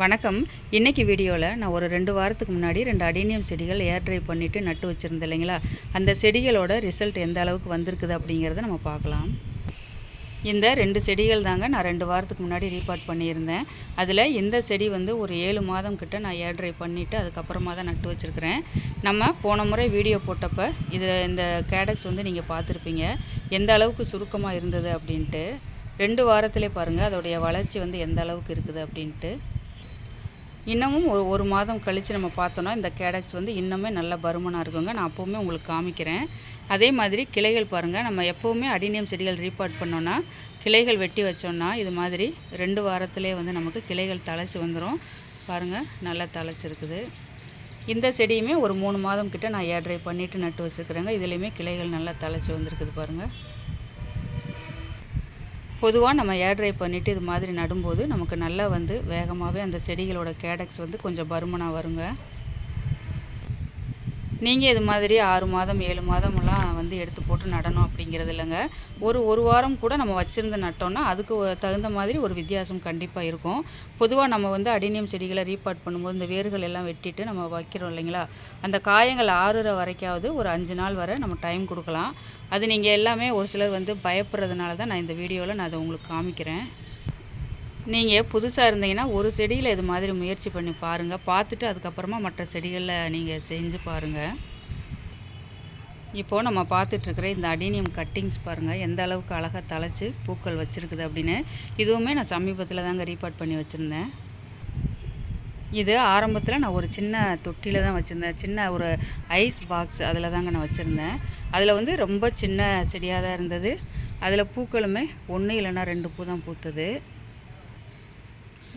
வணக்கம். இன்றைக்கி வீடியோவில் நான் ஒரு ரெண்டு வாரத்துக்கு முன்னாடி ரெண்டு அடீனியம் செடிகள் ஏர் ட்ரை பண்ணிவிட்டு நட்டு வச்சுருந்தேன் இல்லைங்களா? அந்த செடிகளோட ரிசல்ட் எந்த அளவுக்கு வந்திருக்குது அப்படிங்கிறத நம்ம பார்க்கலாம். இந்த ரெண்டு செடிகள் தாங்க நான் ரெண்டு வாரத்துக்கு முன்னாடி ரீபார்ட் பண்ணியிருந்தேன். அதில் இந்த செடி வந்து ஒரு ஏழு மாதம் கிட்ட நான் ஏர் ட்ரை பண்ணிவிட்டு அதுக்கப்புறமா தான் நட்டு வச்சுருக்கிறேன். நம்ம போன முறை வீடியோ போட்டப்போ இது இந்த கேடக்ஸ் வந்து நீங்கள் பார்த்துருப்பீங்க. எந்த அளவுக்கு சுருக்கமாக இருந்தது அப்படின்ட்டு. ரெண்டு வாரத்திலே பாருங்கள் அதோடைய வளர்ச்சி வந்து எந்த அளவுக்கு இருக்குது அப்படின்ட்டு. இன்னமும் ஒரு ஒரு மாதம் கழித்து நம்ம பார்த்தோன்னா இந்த கேடக்ஸ் வந்து இன்னுமே நல்ல பருமனாக இருக்குங்க. நான் அப்போவுமே உங்களுக்கு காமிக்கிறேன். அதே மாதிரி கிளைகள் பாருங்கள் நம்ம எப்போவுமே அடினியம் செடிகள் ரீபார்ட் பண்ணோன்னா கிளைகள் வெட்டி வச்சோன்னா இது மாதிரி ரெண்டு வாரத்திலே வந்து நமக்கு கிளைகள் தழைச்சி வந்துடும் பாருங்கள் நல்லா தழைச்சிருக்குது. இந்த செடியுமே ஒரு மூணு மாதம் கிட்டே நான் ஏர் ட்ரை பண்ணிவிட்டு நட்டு வச்சுருக்குறேங்க. இதுலேயுமே கிளைகள் நல்லா தழைச்சி வந்திருக்குது பாருங்கள் பொதுவாக நம்ம ஏர் ட்ரை பண்ணிவிட்டு இது மாதிரி நடும்போது நமக்கு நல்லா வந்து வேகமாகவே அந்த செடிகளோட கேடக்ஸ் வந்து கொஞ்சம் பருமனாக வருங்க. நீங்கள் இது மாதிரி ஆறு மாதம் ஏழு மாதமெல்லாம் வந்து எடுத்து போட்டு நடணும் அப்படிங்கிறது இல்லைங்க. ஒரு ஒரு வாரம் கூட நம்ம வச்சுருந்து நட்டோம்னா அதுக்கு தகுந்த மாதிரி ஒரு வித்தியாசம் கண்டிப்பாக இருக்கும். பொதுவாக நம்ம வந்து அடினியம் செடிகளை ரீபார்ட் பண்ணும்போது இந்த வேர்கள் எல்லாம் வெட்டிட்டு நம்ம வைக்கிறோம் இல்லைங்களா? அந்த காயங்கள் ஆறுற வரைக்காவது ஒரு அஞ்சு நாள் வரை நம்ம டைம் கொடுக்கலாம். அது நீங்கள் எல்லாமே ஒரு சிலர் வந்து பயப்படுறதுனால தான் நான் இந்த வீடியோவில் நான் அதை உங்களுக்கு காமிக்கிறேன். நீங்கள் புதுசாக இருந்தீங்கன்னா ஒரு செடியில் இது மாதிரி முயற்சி பண்ணி பாருங்கள் பார்த்துட்டு அதுக்கப்புறமா மற்ற செடிகளில் நீங்கள் செஞ்சு பாருங்கள் இப்போது நம்ம பார்த்துட்ருக்குற இந்த அடீனியம் கட்டிங்ஸ் பாருங்கள் எந்த அளவுக்கு அழகாக தழைச்சி பூக்கள் வச்சுருக்குது அப்படின்னு. இதுவுமே நான் சமீபத்தில் தாங்க ரீபார்ட் பண்ணி வச்சுருந்தேன். இது ஆரம்பத்தில் நான் ஒரு சின்ன தொட்டியில் தான் வச்சுருந்தேன். சின்ன ஒரு ஐஸ் பாக்ஸ் அதில் தாங்க நான் வச்சுருந்தேன். அதில் வந்து ரொம்ப சின்ன செடியாக தான் இருந்தது. அதில் பூக்களுமே ஒன்று இல்லைன்னா ரெண்டு பூ தான் பூத்தது.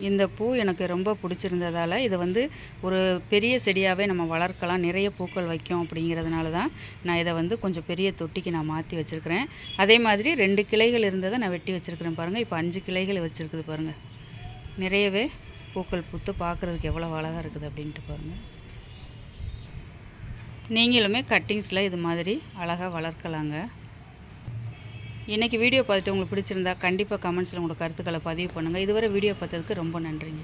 இந்த பூ எனக்கு ரொம்ப பிடிச்சிருந்ததால் இதை வந்து ஒரு பெரிய செடியாகவே நம்ம வளர்க்கலாம் நிறைய பூக்கள் வைக்கும் அப்படிங்கிறதுனால தான் நான் இதை வந்து கொஞ்சம் பெரிய தொட்டிக்கு நான் மாற்றி வச்சுருக்கிறேன். அதே மாதிரி ரெண்டு கிளைகள் இருந்ததை நான் வெட்டி வச்சுருக்கிறேன் பாருங்கள் இப்போ அஞ்சு கிளைகள் வச்சுருக்குது பாருங்கள் நிறையவே பூக்கள் பூத்து பார்க்குறதுக்கு எவ்வளோ அழகாக இருக்குது அப்படின்ட்டு பாருங்கள் நீங்களுமே கட்டிங்ஸில் இது மாதிரி அழகாக வளர்க்கலாங்க. இன்றைக்கி வீடியோ பார்த்துட்டு உங்களுக்கு பிடிச்சிருந்தா கண்டிப்பாக கமெண்ட்ஸில் உங்களோட கருத்துக்களை பதிவு பண்ணுங்கள் இதுவரை வீடியோ பார்த்ததுக்கு ரொம்ப நன்றிங்க.